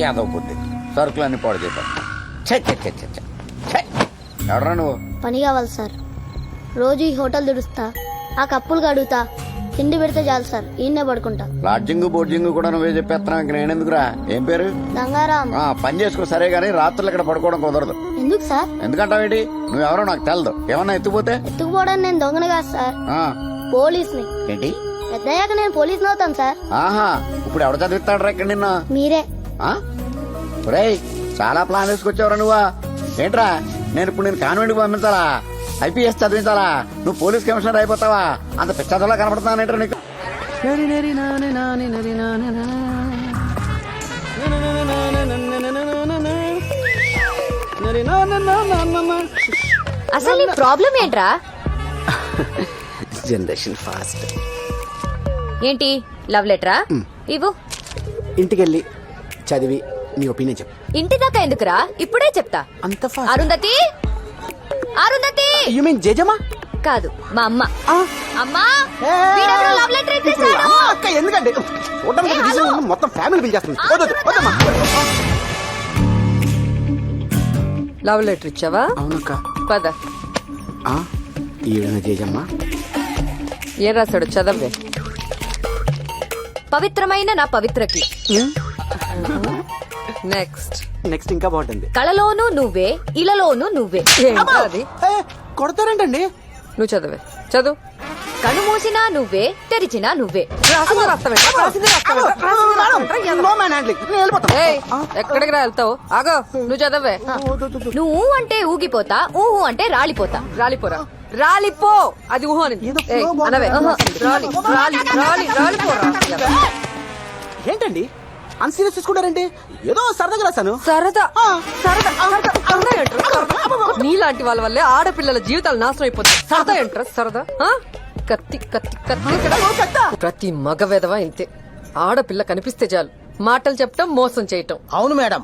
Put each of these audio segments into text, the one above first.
యాదవ్ బుద్ధి సరుకులన్నీ పాడు. ఛే. ఎవడ్రా నువ్వు? పని కావాలి సార్. రోజు ఈ హోటల్ దుడుస్తా ఆ కప్పులు కడుగుతా తిండి పెడితే చాలు సార్ ఈయన్నే పడుకుంటా. లాడ్జింగ్ బోర్జింగ్ కూడా నువ్వే చెప్పేస్తున్నావు ఇంక నేనెందుకురా? ఏం పేరు? గంగారాం ఆ పని చేసుకో సరే గానీ రాత్రులు ఇక్కడ పడుకోవడం కుదరదు. ఎందుకు సార్? ఎందుకంటావేంటి? నువ్వెవరో నాకు తెలదు. ఏమన్నా ఎత్తుపోతే ఎత్తుకుపోవడానికి నేను దొంగను కాదు సార్. ఆ, పోలీస్ని. ఏంటి? పెద్దయ్యాక నేను పోలీస్ని అవుతాను సార్. ఆహా ఇప్పుడు ఎవడ చదివిస్తాడు రా ఇక్కడ నిన్న? మీరే. ఒరేయ్ చాలా ప్లాన్ వేసుకొచ్చావురా నువ్వా. ఏంట్రా నేను ఇప్పుడు నేను కాన్వెంట్ పంపించాలా? ఐపీఎస్ చదివించాలా? నువ్వు పోలీస్ కమిషనర్ అయిపోతావా? అంత పిచ్చదలా కనపడతానంటే నీకు? అసలు నీ ప్రాబ్లం ఏంట్రా? Generation fast. ఏంటి లవ్ లెటరా? ఇవ్వు. ఇంటికెళ్ళి చదివి నీ ఒపీనియన్ చెప్పు. ఇంటి దాకా ఎందుకురా? ఇప్పుడే చెప్తా. అంత అరుంధతి! అరుంధతి! యు మీన్ జేజమా కాదు మా అమ్మ. అమ్మా! వీడెవరో లవ్ లెటర్ ఇచ్చేసాడు అక్క ఎందుకండి చూడడానికి ఏ. ఉంది, మొత్తం ఫ్యామిలీ బిల్ చేస్తుంది. వద్దు, వద్దు, వద్దమ్మా. లవ్ లెటర్ ఇచ్చావా? అవునక్క. పద. ఆ, ఈవిడ జేజమ్మ ఏం రాశాడు? చదవే. పవిత్రమైన నా పవిత్రకి. నెక్స్ట్ నెక్స్ట్ ఇంకా బాగుంటుంది. కళలోనూ నువ్వే ఇలలోనూ నువ్వే. ఏంటో అది ఏ, కొడతారేంటండి. నువ్వు చదవే. చదువు. కను మూసినా నువ్వే తెరిచినా నువ్వే. రాసింది రాస్తావేంట? రాసింది రాస్తావేంట? రాసింది రాస్తావేంట? ఎలా? No manhandling. నేను వెళ్ళిపోతాను ఏయ్, ఎక్కడికి రా వెళ్తావు? ఆగో నువ్వు చదవే. నువ్వు ఊ అంటే ఊగిపోతా ఊహు అంటే రాలిపోతా. రాలిపోరా. రాలిపో! అది ఊహ అని. ఏదో flow బాగుంది. అనవే. ఆహా. రాలి రాలి రాలి రాలిపోరా. ఏంటండి? అన్సీరియస్ తీసుకుంటారండి ఏదో సరదాగా రాశాను సరదా సరదా సరదా సరదా ఏంట్రా? నీలాంటి వాళ్ళ వల్లే ఆడపిల్లల జీవితాలు నాశనం అయిపోతాయి సరదా ఏంట్రా సరదా ఆ? కత్తి కత్తి కత్తి ఇక్కడ. ప్రతి మగ వెధవ ఇంతే ఆడపిల్ల కనిపిస్తే చాలు మాటలు చెప్పటం మోసం చేయటం అవును మేడం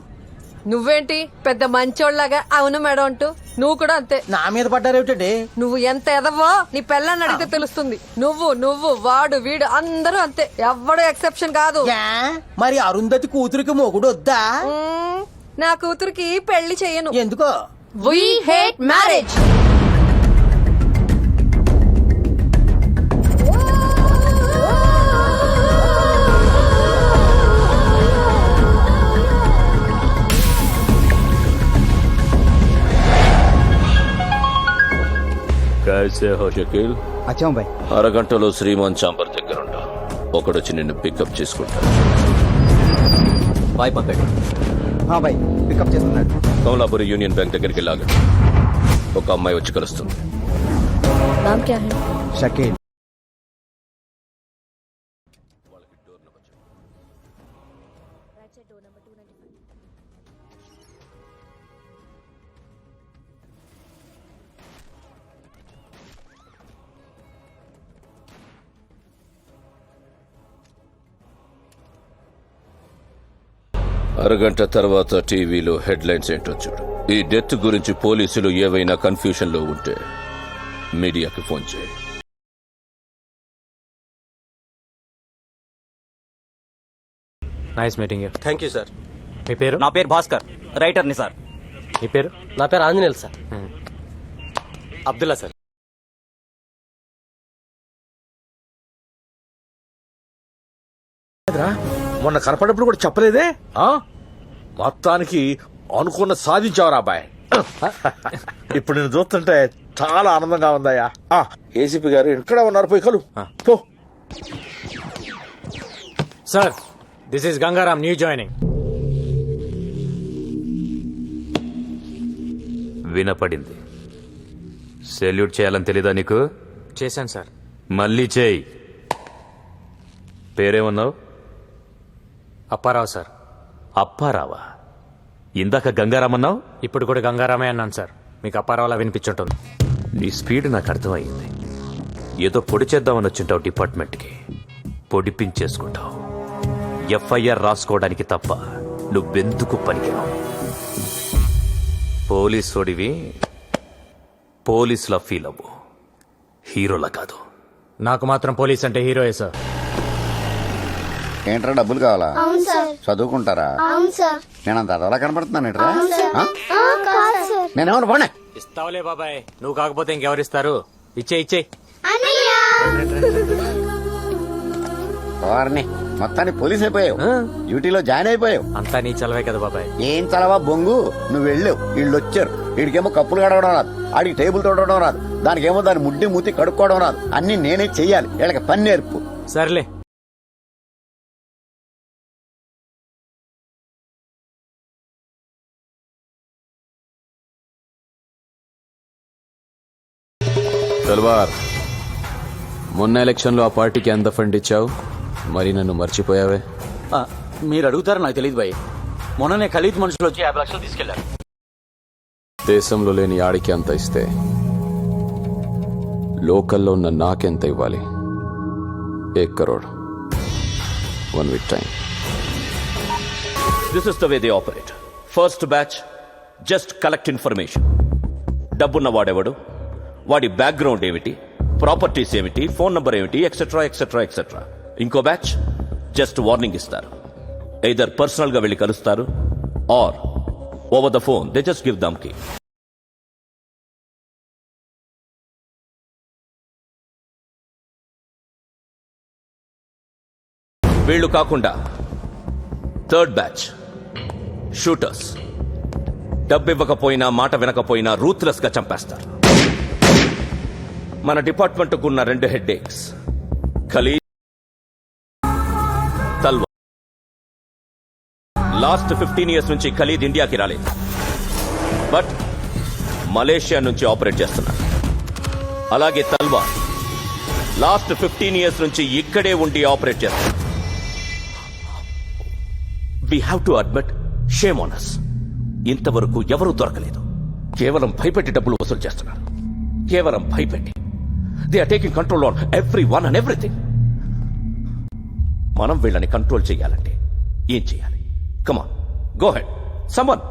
నువ్వేంటి పెద్ద మంచోళ్ళగా అవును మేడం అంటూ. నువ్వు కూడా అంతే. నా మీద పడ్డారేమిటండి నువ్వు ఎంత ఎదవో నీ పెళ్ళని అడిగితే తెలుస్తుంది. నువ్వు నువ్వు వాడు వీడు అందరూ అంతే. ఎవ్వడు ఎక్సెప్షన్ కాదు. యా, మరి అరుంధతి కూతురికి మొగుడు వద్దా. నా కూతురికి పెళ్ళి చెయ్యను ఎందుకో? వి హేట్ మ్యారేజ్ ఐసే షకీల్ అరగంటలో శ్రీమాన్ చాంబర్ దగ్గర ఉంటా ఒకడొచ్చి నిన్ను పికప్ చేసుకుంటా బాయ్ పంపండి హా బాయ్ పికప్ చేస్తున్నాడు. కమలాపురి యూనియన్ బ్యాంక్ దగ్గరికి వెళ్ళాలి ఒక అమ్మాయి వచ్చి కలుస్తుంది. షకీల్. అరగంట తర్వాత టీవీలో హెడ్లైన్స్ ఏంటో చూడు. ఈ డెత్ గురించి పోలీసులు ఏవైనా కన్ఫ్యూషన్లో ఉంటే మీడియాకి ఫోన్ చేయి. Nice meeting thank you sir. మీ పేరు? నా పేరు భాస్కర్ రైటర్ని సార్. మీ పేరు? నా పేరు ఆంజనేయులు సార్. అబ్దుల్లా సార్. మొన్న కనపడినప్పుడు కూడా చెప్పలేదే? ఆ? మొత్తానికి అనుకున్న సాధించావురా అబ్బాయి. ఇప్పుడు నేను చూస్తుంటే చాలా ఆనందంగా ఉందయ్యా. ఆ, ఏసీపీ గారు ఇక్కడ ఉన్నారు? పోయి కలు. పో. Sir this is Gangaram new joining. వినపడింది. సెల్యూట్ చేయాలని తెలీదా నీకు? చేశాను సార్. మళ్ళీ చేయి. పేరేమన్నావు? అప్పారావు సార్. అప్పారావా? ఇందాక గంగారామన్నావు? ఇప్పుడు కూడా గంగారామే అన్నాను సార్. మీకు అప్పారావులా వినిపించుంటుంది. నీ స్పీడ్ నాకు అర్థమైంది ఏదో పొడి చేద్దామని వచ్చింటావు డిపార్ట్మెంట్కి. పొడిపించేసుకుంటావు. ఎఫ్ఐఆర్ రాసుకోవడానికి తప్ప నువ్వెందుకు పనికిరావు? పోలీసోడివి పోలీసులా ఫీల్ అవ్వు హీరోలా కాదు. నాకు మాత్రం పోలీస్ అంటే హీరోయే సార్. ఏంట్రా డబ్బులు కావాలా? అవును సార్. చదువుకుంటారా? అవును సార్. నేను అంత అదోలా కనపడుతున్నాను ఏంట్రా? ఆ? ఆ, కాదు సార్. నేనేమన్నా పోనీ? ఇస్తావులే బాబాయ్. నువ్వు కాకపోతే ఇంకెవరిస్తారు ఇచ్చే ఇచ్చే. అన్నయ్య! వారిని మొత్తానికి పోలీస్ అయిపోయావు. డ్యూటీలో జాయిన్ అయిపోయావు. అంతా నీ చలవే కదా బాబాయ్. ఏం చలవా బొంగు? నువ్వు వెళ్ళావు వీళ్ళు వచ్చారు. వీడికేమో కప్పులు కడగడం రాదు. ఆడికి టేబుల్ తోడడం రాదు. దానికేమో దాని ముడ్డి మూతి కడుక్కోవడం రాదు. అన్ని నేనే చెయ్యాలి. వీళ్ళకి పని నేర్పు. సర్లే. తల్వార్ మొన్న ఎలక్షన్లో ఆ పార్టీకి ఎంత ఫండ్ ఇచ్చావు. మరి నన్ను మర్చిపోయావే? ఆ, మీరు అడుగుతారో నాకు తెలియదు భయ్ మొన్ననే ఖలీద్ మనుషులు వచ్చి యాభై లక్షలు తీసుకెళ్ళారు. దేశంలో లేని ఆడికి అంత ఇస్తే లోకల్లో ఉన్న నాకెంత ఇవ్వాలి? ఏక్ crore. One week time this is the way they operate first batch just collect information డబ్బున్న వాడెవడు? వాడి బ్యాక్గ్రౌండ్ ఏమిటి? ప్రాపర్టీస్ ఏమిటి? ఫోన్ నంబర్ ఏమిటి? ఎక్సెట్రా ఎక్సెట్రా ఎక్సెట్రా ఇంకో బ్యాచ్ జస్ట్ వార్నింగ్ ఇస్తారు. ఇదర్ పర్సనల్గా వెళ్ళి కలుస్తారు or over the phone they just give దమ్కి వీళ్ళు కాకుండా థర్డ్ బ్యాచ్ షూటర్స్ డబ్బు ఇవ్వకపోయినా మాట వినకపోయినా రూత్లెస్గా చంపేస్తారు. మన డిపార్ట్మెంట్ ఉన్న రెండు హెడ్ ఏక్స్ ఖలీ తల్వా. లాస్ట్ ఫిఫ్టీన్ ఇయర్స్ నుంచి ఖలీద్ ఇండియాకి రాలేదు. బట్ మలేషియా నుంచి ఆపరేట్ చేస్తున్నారు. అలాగే తల్వా లాస్ట్ ఫిఫ్టీన్ ఇయర్స్ నుంచి ఇక్కడే ఉండి ఆపరేట్ చేస్తున్నారు. We have to admit shame on us ఇంతవరకు ఎవరూ దొరకలేదు. కేవలం భయపెట్టి డబ్బులు వసూలు చేస్తున్నారు. కేవలం భయపెట్టి. They are taking control on every one and everything మనం వీళ్ళని కంట్రోల్ చేయాలంటే ఏం చేయాలి? Come on go ahead someone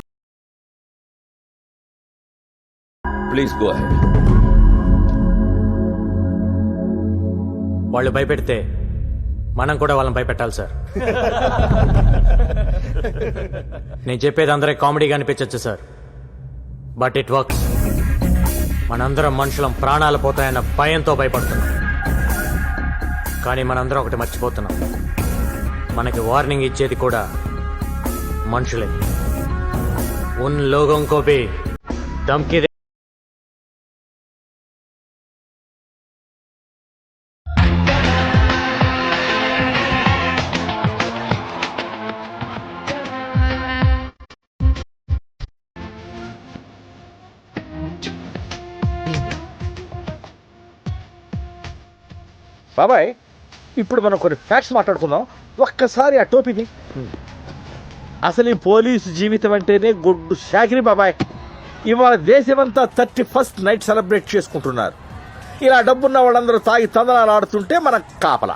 please go ahead వాళ్ళు భయపెడితే మనం కూడా వాళ్ళని భయపెట్టాలి సార్ నేను చెప్పేది అందరికి కామెడీగా అనిపించచ్చు సార్ బట్ ఇట్ వర్క్స్ మనందరం మనుషులం ప్రాణాలు పోతాయన్న భయంతో భయపడుతున్నాం. కానీ మనందరం ఒకటి మర్చిపోతున్నాం. మనకి వార్నింగ్ ఇచ్చేది కూడా మనుషులే. ఉన్ లోగం కోపి భీ బాబాయ్ ఇప్పుడు మనం కొన్ని ఫ్యాక్ట్స్ మాట్లాడుకుందాం. ఒక్కసారి ఆ టోపీని. అసలు ఈ పోలీసు జీవితం అంటేనే గుడ్డు షాకిరి బాబాయ్. ఇవాళ దేశమంతా థర్టీ ఫస్ట్ నైట్ సెలబ్రేట్ చేసుకుంటున్నారు. ఇలా డబ్బున్న వాళ్ళందరూ తాగి తందనాలు ఆడుతుంటే మన కాపలా.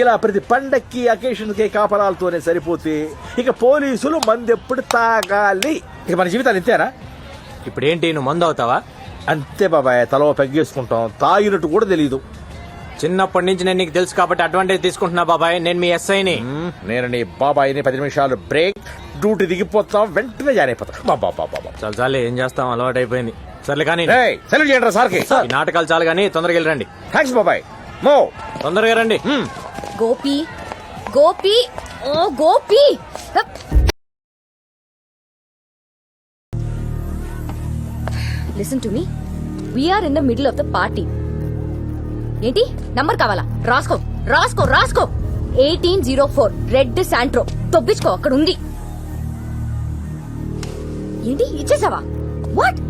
ఇలా ప్రతి పండక్కి అకేషన్కి కాపలాలతోనే సరిపోతే ఇక పోలీసులు మందెప్పుడు తాగాలి. ఇక మన జీవితాలు ఇంతేనా? ఇప్పుడు ఏంటి నువ్వు మందు అవుతావా అంతే బాబాయ్ తలో పెగ్గేసుకుంటాం. తాగినట్టు కూడా తెలియదు చిన్నప్పటి నుంచి నేను నీకు తెలుసు కాబట్టి అడ్వాంటేజ్ తీసుకుంటున్నా బాబాయ్. నేను మీ ఎస్ఐని నేను నీ బాబాయిని పది నిమిషాలు బ్రేక్ డ్యూటీ దిగిపోతాం వెంటనే జాయిన్ అయిపోతాం బాబా బాబా చాలు చాలే ఏం చేస్తాం? అలవాటు అయిపోయింది. సర్లే కానీ. సెలెక్ట్ చేయండి సార్కి. ఈ నాటకాలు చాలు కానీ తొందరగా వెళ్ళి రండి. థ్యాంక్స్ బాబాయ్. మో. తొందరగా రండి. గోపి గోపి ఓ Gopi. Listen to me we're in the middle of the party ఏంటి? నంబర్ కావాలా? రాసుకో రాసుకో రాసుకో. Eighteen zero four red Santro. తొప్పించుకో అక్కడ ఉంది. ఏంటి? ఇచ్చేసావా? What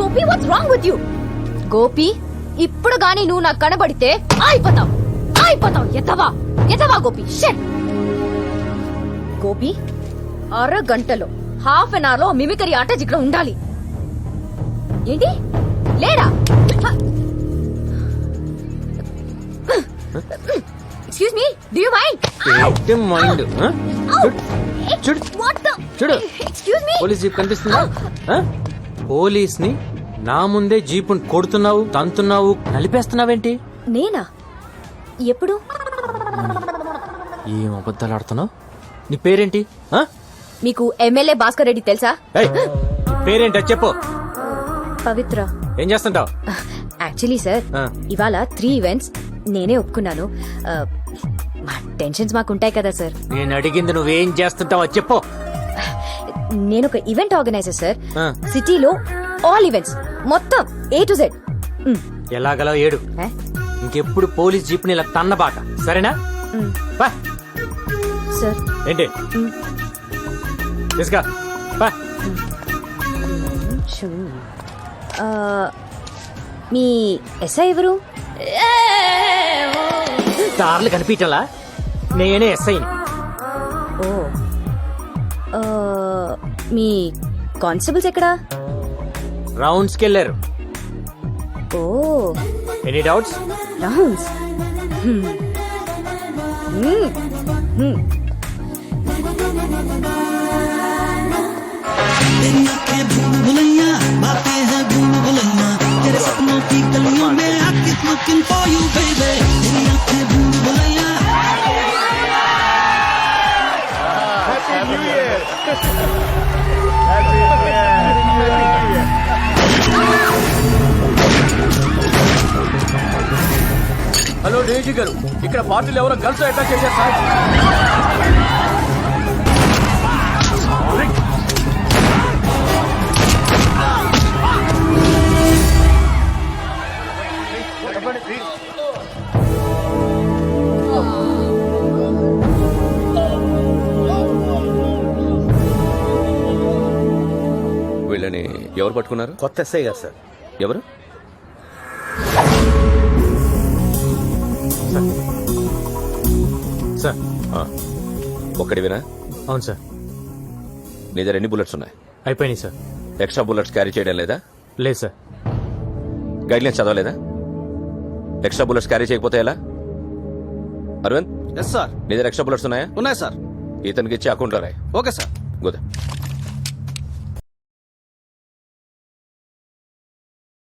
Gopi what wrong with you Gopi ఇప్పుడు గాని నువ్వు నాకు కనబడితే అయిపోతావు అయిపోతావు ఎతవా ఎతవా గోపి? షిట్ గోపి అర గంటలో హాఫ్ అన్ అవర్లో మిమికరీ ఆట ఇక్కడ ఉండాలి. ఏంటి? లేడా? Excuse me do you mind ఏంటి మైండ్? చూడు వాట్ ద చూడు ఎక్స్క్యూజ్ మీ పోలీస్ జీప్ కనిపిస్తుందా? పోలీస్ని నా ముందే జీపుని కొడుతున్నావు తంతున్నావు నలిపేస్తున్నావేంటి? నేనా? ఎప్పుడు? ఏం అబద్ధాలు ఆడుతున్నావు? నీ పేరేంటి? మీకు ఎమ్మెల్యే భాస్కర్ రెడ్డి తెలుసా? పేరేంటి? అది చెప్పు. పవిత్ర. ఏం చేస్తుంటావు? Actually sir. ఇవాళ త్రీ ఈవెంట్స్ నేనే ఒప్పుకున్నాను. మా టెన్షన్స్ మాకు ఉంటాయి కదా సార్. నేను అడిగింది నువ్వేం చేస్తుంటావు చెప్పు. నేను ఒక ఈవెంట్ ఆర్గనైజర్ సార్. సిటీలో ఆల్ ఈవెంట్స్ మొత్తం ఏ టు జెడ్ ఎలాగలో ఏడు? ఇంకెప్పుడు పోలీస్ జీప్ని ఇలా తన్నబాక సరేనా. సార్. ఏంటి? తీసుకా మీ ఎస్ఐ ఎవరు? దారులు కనిపించలా? నేనే ఎస్ఐని. ఓ. ఆ, మీ కానిస్టేబుల్స్ ఎక్కడా? రౌండ్స్కి వెళ్ళారు ఓ. Any doubts rounds hello Daisy గారు ఇక్కడ పార్టీలు ఎవరో గర్ల్స్ అటాక్ చేశారు సార్ ఎవరు పట్టుకున్నారు? కొత్త ఎస్ఐ గారు సార్. ఎవరు? సార్. ఒక్కడివినా? అవును సార్. నీ దగ్గర ఎన్ని బుల్లెట్స్ ఉన్నాయి? అయిపోయినాయి సార్. ఎక్స్ట్రా బుల్లెట్స్ క్యారీ చేయడం లేదా? లేదు సార్. గైడ్లైన్స్ చదవలేదా? ఎక్స్ట్రా బుల్లెట్స్ క్యారీ చేయకపోతే ఎలా? అరవింద్? ఎస్ సార్ నీ దగ్గర ఎక్స్ట్రా బుల్లెట్స్ ఉన్నాయా? ఉన్నాయి సార్ ఇతనికి ఇచ్చి అకౌంట్లో రాయి. ఓకే సార్ గోదా.